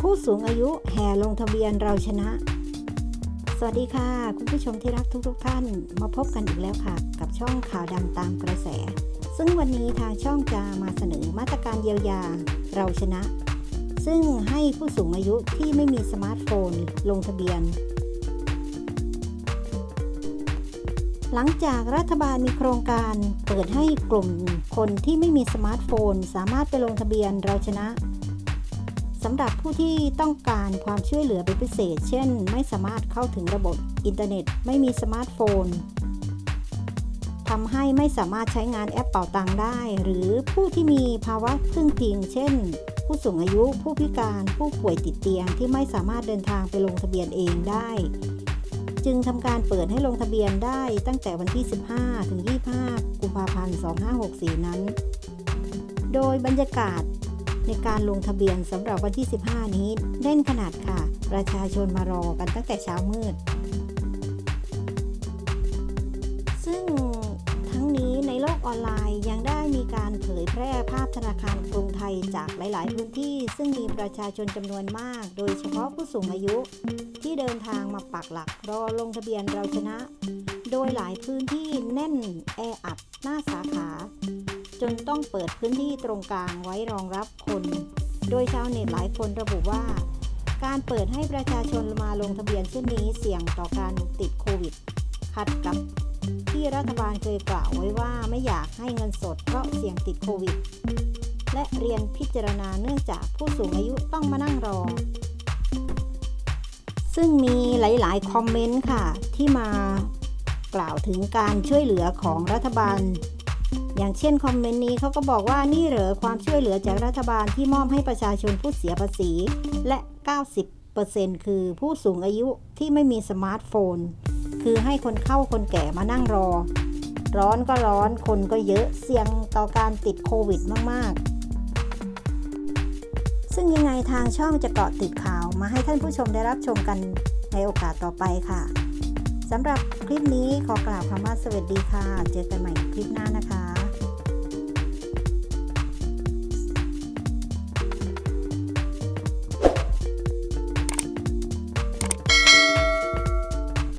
ผู้สูงอายุแห่ลงทะเบียนเราชนะ สวัสดีค่ะ คุณผู้ชมที่รักทุกๆทท่าน มาพบกันอีกแล้วค่ะ กับช่องข่าวดังตามกระแส ซึ่งวันนี้ทางช่องจะมาเสนอมาตรการเยียวยาเราชนะ ซึ่งให้ผู้สูงอายุที่ไม่มีสมาร์ทโฟนลงทะเบียน หลังจากรัฐบาลมีโครงการเปิดให้กลุ่มคนที่ไม่มีสมาร์ทโฟน สามารถไปลงทะเบียนเราชนะ สำหรับผู้ที่ต้องการความช่วยเหลือเป็นพิเศษ เช่น ไม่สามารถเข้าถึงระบบอินเทอร์เน็ต ไม่มีสมาร์ทโฟนทำให้ไม่สามารถใช้งานแอปเป่าตังได้ หรือผู้ที่มีภาวะพึ่งพิง เช่น ผู้สูงอายุ ผู้พิการ ผู้ป่วยติดเตียงที่ไม่สามารถเดินทางไปลงทะเบียนเองได้ จึงทำการเปิดให้ลงทะเบียนได้ตั้งแต่วันที่ 15 ถึง 25 กุมภาพันธ์ 2564 นั้น โดยบรรยากาศ ในการลงทะเบียนสำหรับวันที่ 15 นี้แน่นขนาดค่ะ ประชาชนมารอกันตั้งแต่เช้ามืด ซึ่งทั้งนี้ในโลกออนไลน์ยังได้มีการเผยแพร่ภาพธนาคารกรุงไทยจากหลาย ๆ พื้นที่ ซึ่งมีประชาชนจำนวนมาก โดยเฉพาะผู้สูงอายุ ที่เดินทางมาปักหลักรอลงทะเบียนเราชนะ โดยหลายพื้นที่แน่นแออัดหน้าสาขา นต้องเปิดพื้นที่ตรงกลางไว้รองรับคน โดยชาวเน็ตหลายคนระบุว่า การเปิดให้ประชาชนมาลงทะเบียนเช่นนี้เสี่ยงต่อการติดโควิด ขัดกับที่รัฐบาลเคยกล่าวไว้ว่าไม่อยากให้เงินสดเพราะเสี่ยงติดโควิด และเรียนพิจารณาเนื่องจากผู้สูงอายุต้องมานั่งรอ ซึ่งมีหลาย ๆ คอมเมนต์ค่ะ ที่มากล่าวถึงการช่วยเหลือของรัฐบาล อย่างเช่นคอมเมนต์นี้เขาก็บอกว่านี่เหรอความช่วยเหลือจากรัฐบาลที่มอบให้ประชาชนผู้เสียภาษี และ 90%คือผู้สูงอายุที่ไม่มีสมาร์ทโฟน คือให้คนเข้าคนแก่มานั่งรอ ร้อนก็ร้อนคนก็เยอะเสี่ยงต่อการติดโควิดมากๆ ซึ่งยังไงทางช่องจะเกาะติดข่าวมาให้ท่านผู้ชมได้รับชมกันในโอกาสต่อไปค่ะสำหรับคลิปนี้ขอกล่าวคำว่าสวัสดีค่ะ เจอกันใหม่คลิปหน้านะคะ